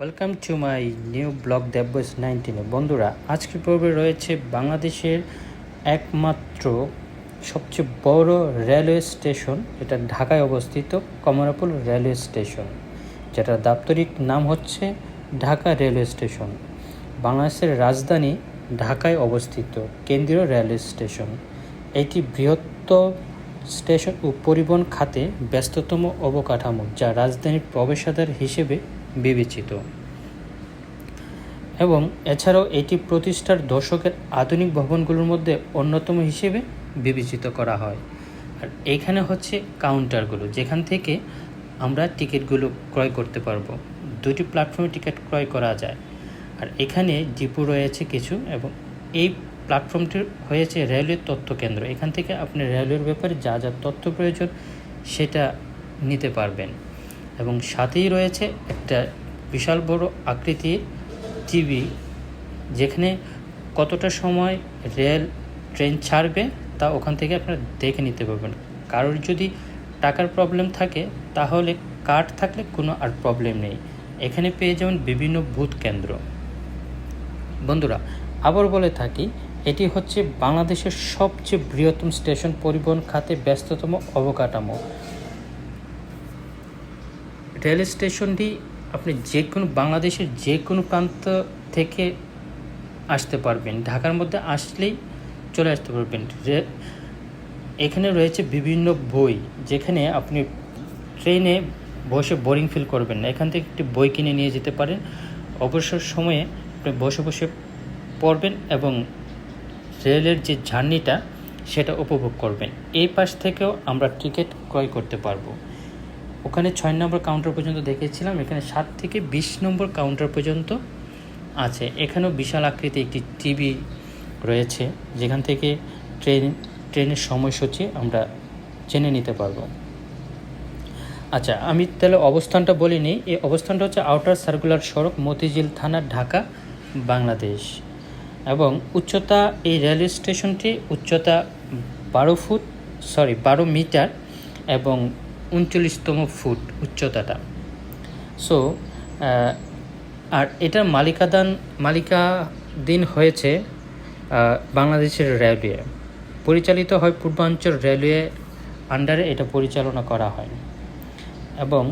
Welcome to my new blog Debs নাইনটিনে বন্ধুরা আজকের পর্বে রয়েছে বাংলাদেশের একমাত্র সবচেয়ে বড় রেলওয়ে স্টেশন, এটা ঢাকায় অবস্থিত কমলাপুর রেলওয়ে স্টেশন, যেটার দাপ্তরিক নাম হচ্ছে ঢাকা রেলওয়ে স্টেশন। বাংলাদেশের রাজধানী ঢাকায় অবস্থিত, কেন্দ্রীয় রেলওয়ে স্টেশন। এটি বৃহত্তর স্টেশন ও পরিবহন খাতে ব্যস্ততম অবকাঠামো, যা রাজধানীর প্রবেশাদ্বার হিসেবে বিবেচিত। এবং এছাড়াও এটি প্রতিষ্ঠার দশকের আধুনিক ভবনগুলোর মধ্যে অন্যতম হিসেবে বিবেচিত করা হয়। আর এখানে হচ্ছে কাউন্টারগুলো যেখান থেকে আমরা টিকিটগুলো ক্রয় করতে পারব। দুটি প্ল্যাটফর্মে টিকিট ক্রয় করা যায়। আর এখানে ডিপো রয়েছে কিছু এবং এই প্ল্যাটফর্মটি হয়েছে রেলওয়ে তথ্য কেন্দ্র। এখান থেকে আপনি রেলওয়ের ব্যাপারে যা যা তথ্য প্রয়োজন সেটা নিতে পারবেন। এবং সাথেই রয়েছে একটা বিশাল বড় আকৃতির টিভি, যেখানে কতটা সময় রেল, ট্রেন ছাড়বে তা ওখান থেকে আপনারা দেখে নিতে পারবেন। কারোর যদি টাকার প্রবলেম থাকে, তাহলে কার্ড থাকলে কোনো আর প্রবলেম নেই। এখানে পেয়ে যাবেন বিভিন্ন বুথ কেন্দ্র। বন্ধুরা, আবার বলে থাকি, এটি হচ্ছে বাংলাদেশের সবচেয়ে বৃহত্তম স্টেশন পরিবহন খাতে ব্যস্ততম অবকাঠামো। রেল স্টেশনটি আপনি যে কোনো বাংলাদেশের যে কোনো প্রান্ত থেকে আসতে পারবেন। ঢাকার মধ্যে আসলেই চলে আসতে পারবেন। এখানে রয়েছে বিভিন্ন বই, যেখানে আপনি ট্রেনে বসে বোরিং ফিল করবেন না। এখান থেকে একটি বই কিনে নিয়ে যেতে পারেন। অবসর সময়ে আপনি বসে বসে পড়বেন এবং রেলের যে জার্নিটা, সেটা উপভোগ করবেন। এই পাশ থেকেও আমরা টিকিট ক্রয় করতে পারব। ওখানে ছয় নম্বর কাউন্টার পর্যন্ত দেখেছিলাম, এখানে সাত থেকে বিশ নম্বর কাউন্টার পর্যন্ত আছে। এখানেও বিশাল আকৃতি একটি টিভি রয়েছে, যেখান থেকে ট্রেন, ট্রেনের সময়সূচি আমরা জেনে নিতে পারব। আচ্ছা আমি তাহলে অবস্থানটা বলিনি এই অবস্থানটা হচ্ছে আউটার সার্কুলার সড়ক, মতিঝিল থানা, ঢাকা, বাংলাদেশ। এবং উচ্চতা এই রেলওয়ে স্টেশনটি উচ্চতা বারো ফুট সরি বারো মিটার এবং উনচল্লিশতম ফুট উচ্চতাটা। সো আর এটার মালিকাদান, মালিকাধীন হয়েছে বাংলাদেশের রেলওয়ে। পরিচালিত হয় পূর্বাঞ্চল রেলওয়ে আন্ডারে এটা পরিচালনা করা হয়। এবং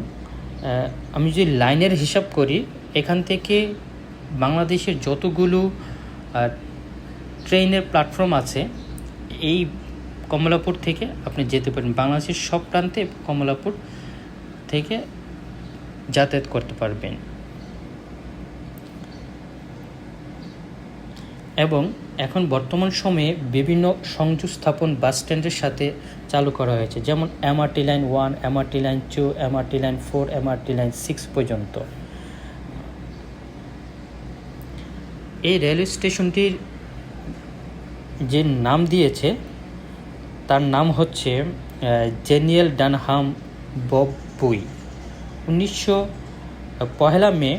আমি যদি লাইনের হিসাব করি, এখান থেকে বাংলাদেশের যতগুলো ট্রেনের প্ল্যাটফর্ম আছে, এই কমলাপুর থেকে আপনি যেতে পারেন। বাংলাদেশের সব প্রান্তে কমলাপুর থেকে যাতায়াত করতে পারবেন। এবং এখন বর্তমান সময়ে বিভিন্ন সংযোগ স্থাপন বাস স্ট্যান্ডের সাথে চালু করা হয়েছে। যেমন MRT line one MRT line two MRT line four MRT line six পর্যন্ত। এই রেলওয়ে স্টেশনটির যে নাম দিয়েছে তার নাম হচ্ছে জেনিয়েল ডানহাম বব বুই। উনিশশো, পহেলা মে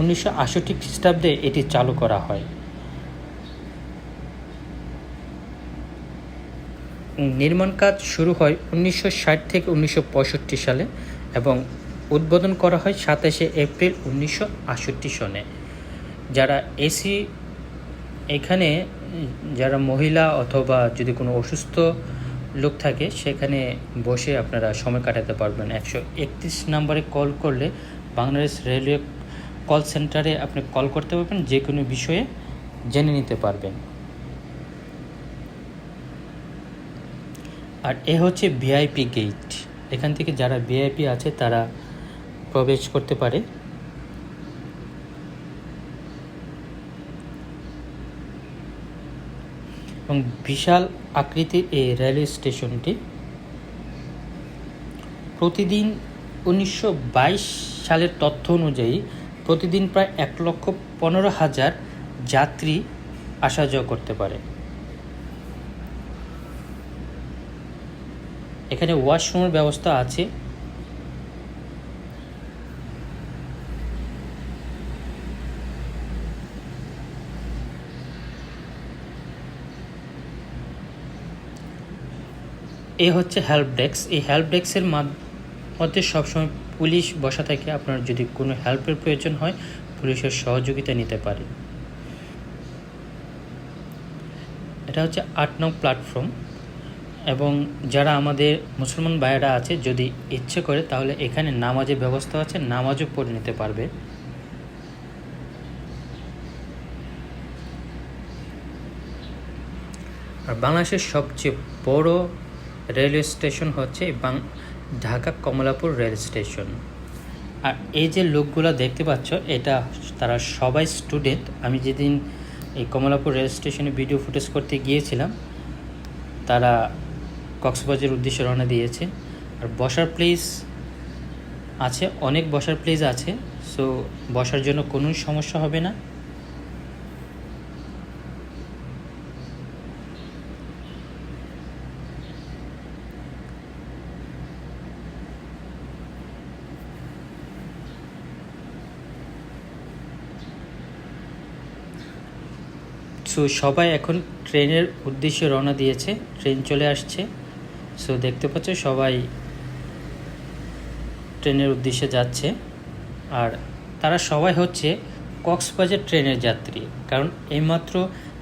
উনিশশো আষট্টি খ্রিস্টাব্দে এটি চালু করা হয়। নির্মাণ কাজ শুরু হয় উনিশশো ষাট থেকে উনিশশো পঁয়ষট্টি সালে এবং উদ্বোধন করা হয় সাতাশে এপ্রিল উনিশশো আষট্টি সনে। যারা এসি, এখানে, যারা মহিলা অথবা যদি কোনো অসুস্থ লোক থাকে, সেখানে বসে আপনারা সময় কাটাতে পারবেন। একশো একত্রিশ নাম্বারে কল করলে বাংলাদেশ রেলওয়ে কল সেন্টারে আপনি কল করতে পারবেন, যে কোনো বিষয়ে জেনে নিতে পারবেন। আর এ হচ্ছে ভিআইপি গেট এখান থেকে যারা ভিআইপি আছে, তারা প্রবেশ করতে পারে। এবং বিশাল আকৃতির এই রেলওয়ে স্টেশনটি প্রতিদিন উনিশশো বাইশ সালের তথ্য অনুযায়ী প্রতিদিন প্রায় এক লক্ষ পনেরো হাজার যাত্রী আসা যাওয়া করতে পারে। এখানে ওয়াশরুমের ব্যবস্থা আছে। এ হচ্ছে হেল্প ডেস্ক এই হেল্প ডেস্কের মধ্যে সবসময় পুলিশ বসা থাকে আপনার যদি কোনো হেল্পের প্রয়োজন হয়, পুলিশের সহযোগিতা নিতে পারে। এটা হচ্ছে আট নং প্ল্যাটফর্ম এবং যারা আমাদের মুসলমান ভাইয়েরা আছে, যদি ইচ্ছে করে, তাহলে এখানে নামাজের ব্যবস্থা আছে, নামাজও পড়ে নিতে পারবে। আর বাংলাদেশের সবচেয়ে বড় রেলওয়ে স্টেশন হচ্ছে বাং- ঢাকা কমলাপুর রেল স্টেশন। আর এই যে লোকগুলো দেখতে পাচ্ছ, এটা তারা সবাই স্টুডেন্ট আমি যেদিন এই কমলাপুর রেল স্টেশনে ভিডিও ফুটেজ করতে গিয়েছিলাম, তারা কক্সবাজার উদ্দেশ্যে রওনা দিয়েছে। আর বসার প্লেস আছে, অনেক বসার প্লেস আছে সো বসার জন্য কোনো সমস্যা হবে না। সো সবাই এখন ট্রেনের উদ্দেশ্যে রওনা দিয়েছে। ট্রেন চলে আসছে। সো দেখতে পাচ্ছ সবাই ট্রেনের উদ্দেশ্যে যাচ্ছে। আর তারা সবাই হচ্ছে কক্সবাজার ট্রেনের যাত্রী। কারণ এইমাত্র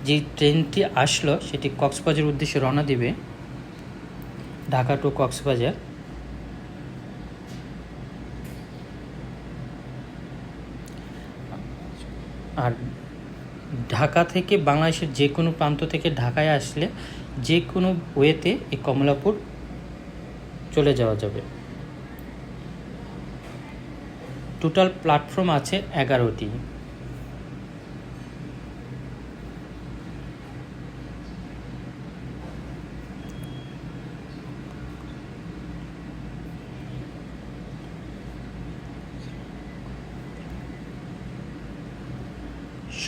যে ট্রেনটি আসলো, সেটি কক্সবাজার উদ্দেশ্যে রওনা দিবে ঢাকা টু কক্সবাজার। আর ঢাকা থেকে বাংলাদেশের যে কোনো প্রান্ত থেকে ঢাকায় আসলে যে কোনো ওয়েতে এই কমলাপুর চলে যাওয়া যাবে। টোটাল প্ল্যাটফর্ম আছে এগারোটি।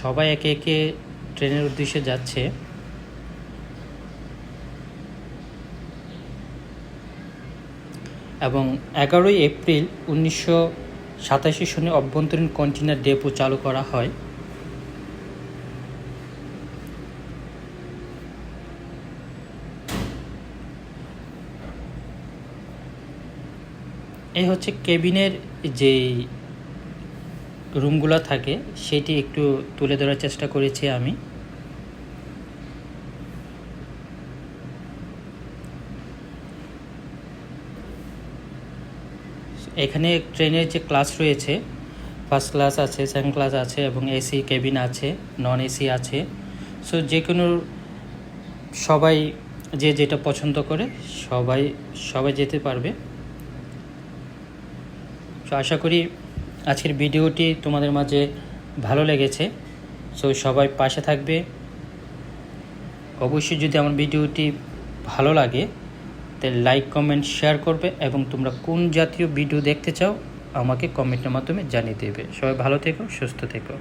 সবাই একে একে ট্রেনের উদ্দেশ্যে যাচ্ছে। এবং এগারোই এপ্রিল উনিশশো সাতাশি সনে অভ্যন্তরীণ কন্টেনার ডেপো চালু করা হয়। এই হচ্ছে কেবিনের যেই রুমগুলো থাকে, সেটি একটু তুলে ধরার চেষ্টা করেছি আমি। এখানে ট্রেনের যে ক্লাস রয়েছে, ফার্স্ট ক্লাস আছে, সেকেন্ড ক্লাস আছে এবং এসি, কেবিন আছে, নন এসি আছে। সো যে কোনো সবাই যে যেটা পছন্দ করে, সবাই সবাই যেতে পারবে। তো আশা করি আজকের ভিডিওটি তোমাদের মাঝে ভালো লেগেছে, সো সবাই পাশে থাকবে। অবশ্যই যদি আমার ভিডিওটি ভালো লাগে, তাহলে লাইক কমেন্ট শেয়ার করবে এবং তোমরা কোন জাতীয় ভিডিও দেখতে চাও, আমাকে কমেন্টের মাধ্যমে জানিয়ে দেবে। সবাই ভালো থেকো, সুস্থ থেকো।